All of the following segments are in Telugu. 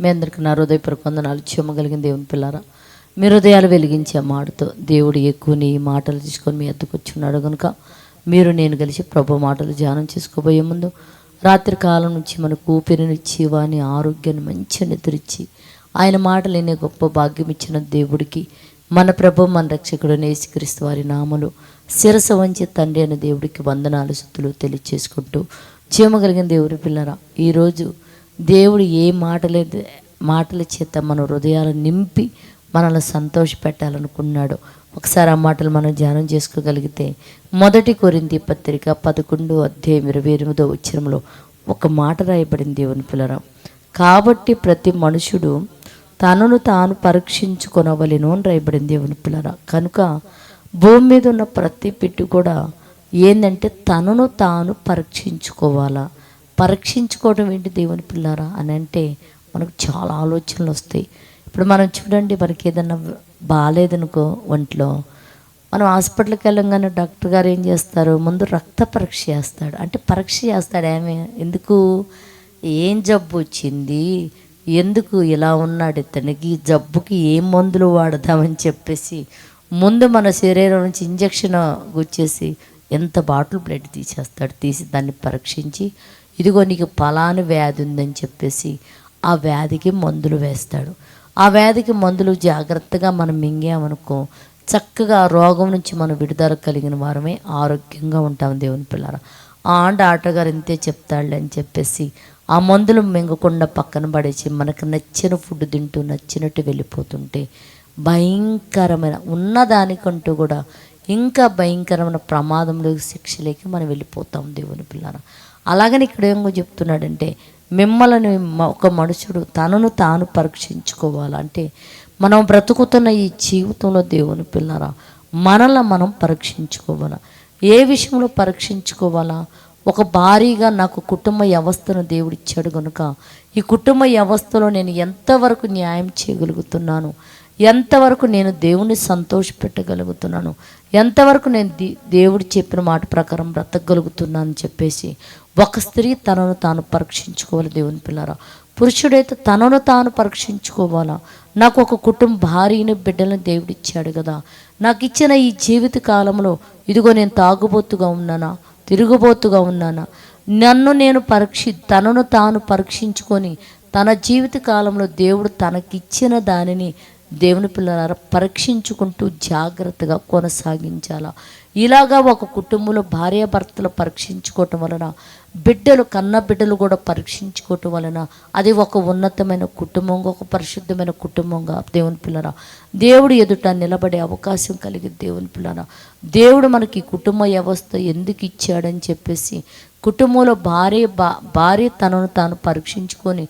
మీ అందరికీ నా హృదయపూర్వక వందనాలు. చెమ్మగలిగిన దేవుని పిల్లారా మీ హృదయాలు వెలిగించే మాటతో దేవుడు ఎక్కువ నీ మాటలు తీసుకొని మీ ఎద్దుకు వచ్చున్నాడు కనుక మీరు నేను కలిసి ప్రభు మాటలు ధ్యానం చేసుకోబోయే ముందు రాత్రి కాలం నుంచి మనకు ఊపిరినిచ్చి వాని ఆరోగ్యాన్ని మంచి నిద్రించి ఆయన మాటలు వినే గొప్ప భాగ్యం ఇచ్చిన దేవుడికి మన ప్రభు మన రక్షకుడు నేసుక్రీస్తు వారి నామలు శిరస వంచి తండ్రి అయిన దేవుడికి వందనాలు సుత్తులు తెలియచేసుకుంటూ చీమగలిగిన దేవుడి పిల్లరా ఈరోజు దేవుడు ఏ మాటలే మాటల చేత మన హృదయాలు నింపి మనల్ని సంతోష పెట్టాలనుకున్నాడు ఒకసారి ఆ మాటలు మనం ధ్యానం చేసుకోగలిగితే మొదటి కొరింది పత్రిక పదకొండు అధ్యాయం ఇరవై ఎనిమిదో ఉచ్చరంలో ఒక మాట రాయబడింది దేవుని పిల్లరా. కాబట్టి ప్రతి మనుషుడు తనను తాను పరీక్షించుకొనవలెను అని రాయబడింది దేవుని పిల్లరా. కనుక భూమి మీద ఉన్న ప్రతి పిట్టు కూడా ఏంటంటే తనను తాను పరీక్షించుకోవాలా? పరీక్షించుకోవడం ఏంటి దేవుని పిల్లారా అని అంటే మనకు చాలా ఆలోచనలు వస్తాయి. ఇప్పుడు మనం చూడండి మనకి ఏదన్నా బాగాలేదనుకో ఒంట్లో మనం హాస్పిటల్కి వెళ్ళంగానే డాక్టర్ గారు ఏం చేస్తారు? ముందు రక్త పరీక్ష చేస్తాడు. అంటే పరీక్ష చేస్తాడు ఏమే ఎందుకు? ఏం జబ్బు వచ్చింది? ఎందుకు ఇలా ఉన్నాడు ఇతనికి? ఈ జబ్బుకి ఏం మందులు వాడదామని చెప్పేసి ముందు మన శరీరం నుంచి ఇంజక్షన్ గుచ్చేసి ఎంత బాటిల్ బ్లడ్ తీసేస్తాడు? తీసి దాన్ని పరీక్షించి ఇదిగో నీకు పలాను వ్యాధి ఉందని చెప్పేసి ఆ వ్యాధికి మందులు వేస్తాడు. ఆ వ్యాధికి మందులు జాగ్రత్తగా మనం మింగామనుకో చక్కగా రోగం నుంచి మనం విడుదల కలిగిన వారమే ఆరోగ్యంగా ఉంటాం దేవుని పిల్లర. ఆ ఆండ ఆటగారు ఇంతే చెప్తాడులే అని చెప్పేసి ఆ మందులు మింగకుండా పక్కన పడేసి మనకు నచ్చిన ఫుడ్ తింటూ నచ్చినట్టు వెళ్ళిపోతుంటే భయంకరమైన ఉన్నదానికంటూ కూడా ఇంకా భయంకరమైన ప్రమాదంలో శిక్షలోకి మనం వెళ్ళిపోతాం దేవుని పిల్లర. అలాగని ఇక్కడ ఏమో చెప్తున్నాడంటే మిమ్మల్ని ఒక మనుషుడు తనను తాను పరీక్షించుకోవాలంటే మనం బ్రతుకుతున్న ఈ జీవితంలో దేవుని పిల్లరా మనల్ని మనం పరీక్షించుకోవాలా? ఏ విషయంలో పరీక్షించుకోవాలా? ఒక భారీగా నాకు కుటుంబ వ్యవస్థను దేవుడిచ్చాడు కనుక ఈ కుటుంబ వ్యవస్థలో నేను ఎంతవరకు న్యాయం చేయగలుగుతున్నాను? ఎంతవరకు నేను దేవుని సంతోషపెట్టగలుగుతున్నాను? ఎంతవరకు నేను దేవుడు చెప్పిన మాట ప్రకారం బ్రతకగలుగుతున్నానని అని చెప్పేసి ఒక స్త్రీ తనను తాను పరీక్షించుకోవాలి దేవుని పిల్లరా. పురుషుడైతే తనను తాను పరీక్షించుకోవాలా? నాకు ఒక కుటుంబ భార్యని బిడ్డలను దేవుడు ఇచ్చాడు కదా. నాకు ఇచ్చిన ఈ జీవిత కాలంలో ఇదిగో నేను తాగుబోతుగా ఉన్నానా? తిరుగుబోతుగా ఉన్నానా? నన్ను నేను పరీక్షి తనను తాను పరీక్షించుకొని తన జీవిత కాలంలో దేవుడు తనకిచ్చిన దానిని దేవుని పిల్లలారా పరీక్షించుకుంటూ జాగ్రత్తగా కొనసాగించాలా? ఇలాగా ఒక కుటుంబంలో భార్యాభర్తలు పరీక్షించుకోవటం వలన బిడ్డలు కన్న బిడ్డలు కూడా పరీక్షించుకోవటం వలన అది ఒక ఉన్నతమైన కుటుంబంగా ఒక పరిశుద్ధమైన కుటుంబంగా దేవుని పిల్లరా దేవుడు ఎదుట నిలబడే అవకాశం కలిగి దేవుని పిల్లరా దేవుడు మనకి కుటుంబ వ్యవస్థ ఎందుకు ఇచ్చాడని చెప్పేసి కుటుంబంలో భార్య భార్య తనను తాను పరీక్షించుకొని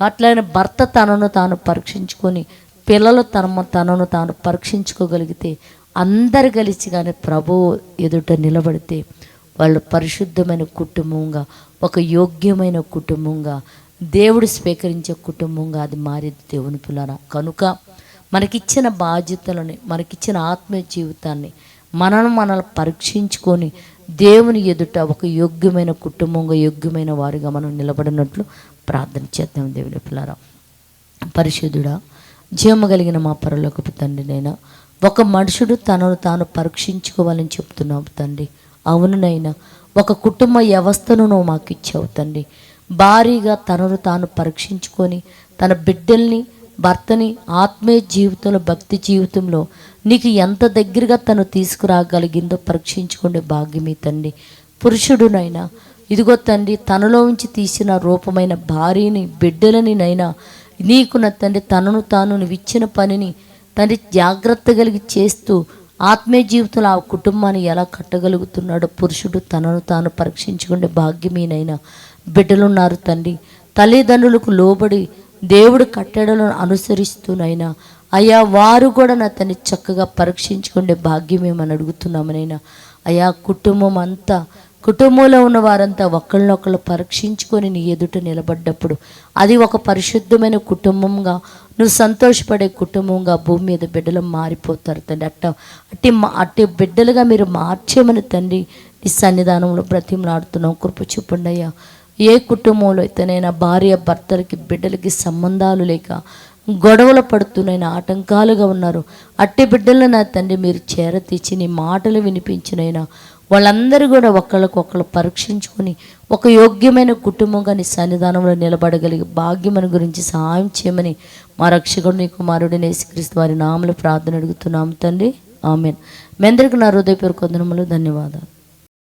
అట్లనే భర్త తనను తాను పరీక్షించుకొని పిల్లలు తన తనను తాను పరీక్షించుకోగలిగితే అందరు కలిసి కానీ ప్రభువు ఎదుట నిలబడితే వాళ్ళు పరిశుద్ధమైన కుటుంబంగా ఒక యోగ్యమైన కుటుంబంగా దేవుడు స్వీకరించే కుటుంబంగా అది మారేది దేవుని పిల్లన కనుక మనకిచ్చిన బాధ్యతలని మనకిచ్చిన ఆత్మీయ జీవితాన్ని మనను మనల్ని పరీక్షించుకొని దేవుని ఎదుట ఒక యోగ్యమైన కుటుంబంగా యోగ్యమైన వారిగా మనం నిలబడినట్లు ప్రార్థన చేద్దాం దేవుని పిల్లరా. పరిశుద్ధుడా జీవము కలిగిన మా పరలోకపు తండ్రి నైనా ఒక మనుషుడు తనను తాను పరీక్షించుకోవాలని చెప్తున్నావు తండ్రి. అవునునైనా ఒక కుటుంబ వ్యవస్థను నువ్వు మాకు ఇచ్చావు తండ్రి. భారీగా తనను తాను పరీక్షించుకొని తన బిడ్డల్ని భర్తని ఆత్మీయ జీవితంలో భక్తి జీవితంలో నీకు ఎంత దగ్గరగా తను తీసుకురాగలిగిందో పరీక్షించుకునే భాగ్యమే తండ్రి. పురుషుడునైనా ఇదిగో తండ్రి తనలో ఉంచి తీసిన రూపమైన భార్యని బిడ్డలని నైనా నీకు నా తండ్రి తనను తాను నువ్వు ఇచ్చిన పనిని తండ్రి జాగ్రత్త కలిగి చేస్తూ ఆత్మీయ జీవితంలో ఆ కుటుంబాన్ని ఎలా కట్టగలుగుతున్నాడో పురుషుడు తనను తాను పరీక్షించుకునే భాగ్యమేనైనా. బిడ్డలున్నారు తండ్రి. తల్లిదండ్రులకు లోబడి దేవుడు కట్టడలను అనుసరిస్తూనైనా అయ్యా వారు కూడా నా తన్ని చక్కగా పరీక్షించుకునే భాగ్యమేమని అడుగుతున్నామనైనా. అయా కుటుంబం అంతా కుటుంబంలో ఉన్న వారంతా ఒకళ్ళనొకళ్ళు పరీక్షించుకొని నీ ఎదుట నిలబడ్డప్పుడు అది ఒక పరిశుద్ధమైన కుటుంబంగా నువ్వు సంతోషపడే కుటుంబంగా భూమి మీద బిడ్డలు మారిపోతారు తండ్రి. అట్ట అట్టి అట్టి బిడ్డలుగా మీరు మార్చేమని తండ్రి నీ సన్నిధానంలో బ్రతిమలాడుతున్నాం కృప చూపండి అయ్యా. ఏ కుటుంబంలో అయితేనైనా భార్య భర్తలకి బిడ్డలకి సంబంధాలు లేక గొడవలు పడుతున్న ఆటంకాలుగా ఉన్నారు. అట్టి బిడ్డలను నా తండ్రి మీరు చేరతీచి నీ మాటలు వినిపించినైనా వాళ్ళందరూ కూడా ఒకళ్ళకొకళ్ళు పరీక్షించుకొని ఒక యోగ్యమైన కుటుంబంగా నీ సన్నిధానంలో నిలబడగలిగే భాగ్యమని గురించి సహాయం చేయమని మా రక్షకుడు నీ కుమారుడు నేసుక్రీస్తు వారి నామలు ప్రార్థన అడుగుతున్నాము తండ్రి. ఆమెన్. మీ అందరికీ నా హృదయపూర్వక వందనములు. ధన్యవాదాలు.